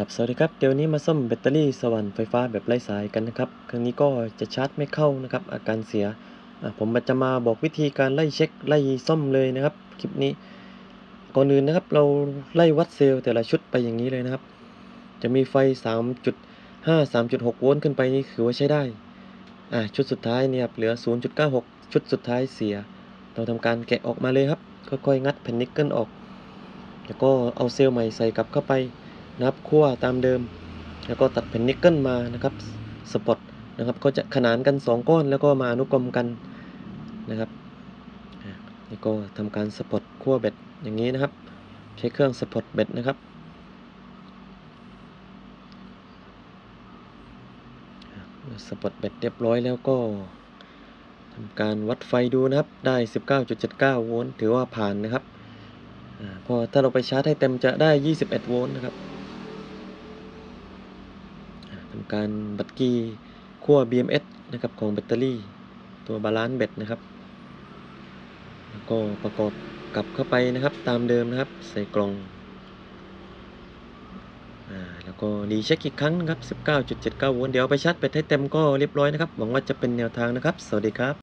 ครับสวัสดีครับเดี๋ยวนี้มาซ่อมแบตเตอรี่สว่านไฟฟ้าแบบไร้สายกันนะครับครั้งนี้ก็จะชาร์จไม่เข้านะครับ อาการเสียผมจะมาบอกวิธีการไล่เช็คไล่ซ่อมเลยนะครับคลิปนี้ก่อนอื่นนะครับเราไล่วัดเซลล์แต่ละชุดไปอย่างนี้เลยนะครับ จะมีไฟ 3.5 3.6 โวลต์ขึ้นไปนี่ถือว่าใช้ได้อ่าชุดสุดท้ายเนี่ยครับเหลือ 0.96 ชุดสุดท้ายเสีย เราทำการแกะออกมาเลยครับค่อยๆงัดแผ่นนิกเกิลออก แล้วก็เอาเซลล์ใหม่ใส่กลับเข้าไป นะครับคั่วตามเดิม แล้วก็ตัดแผ่นนิกเกิลมานะครับสปอตนะครับก็จะขนานกัน 2 ก้อนแล้วก็มาอนุกรมกันนะครับนี่ก็ทำการสปอตคั่วเบ็ดอย่างนี้นะครับ ใช้เครื่องสปอตเบ็ดนะครับสปอตเบ็ดเรียบร้อยแล้วก็ทำการวัดไฟดูนะครับ ได้ 19.79 โวลต์ถือว่าผ่านนะครับ พอถ้าเราไปชาร์จให้เต็มจะได้ 21 โวลต์นะครับ การบัตรกี้ขั้ว BMS นะครับของแบตเตอรี่ตัวบาลานซ์แบตนะครับแล้วก็ประกอบกลับเข้าไปนะครับตามเดิมนะครับ ใส่กล่องอ่าแล้วก็ดีเช็คอีกครั้งนะครับ 19.79โวลต์เดี๋ยวไปชาร์จไปให้เต็มก็เรียบร้อยนะครับ หวังว่าจะเป็นแนวทางนะครับ สวัสดีครับ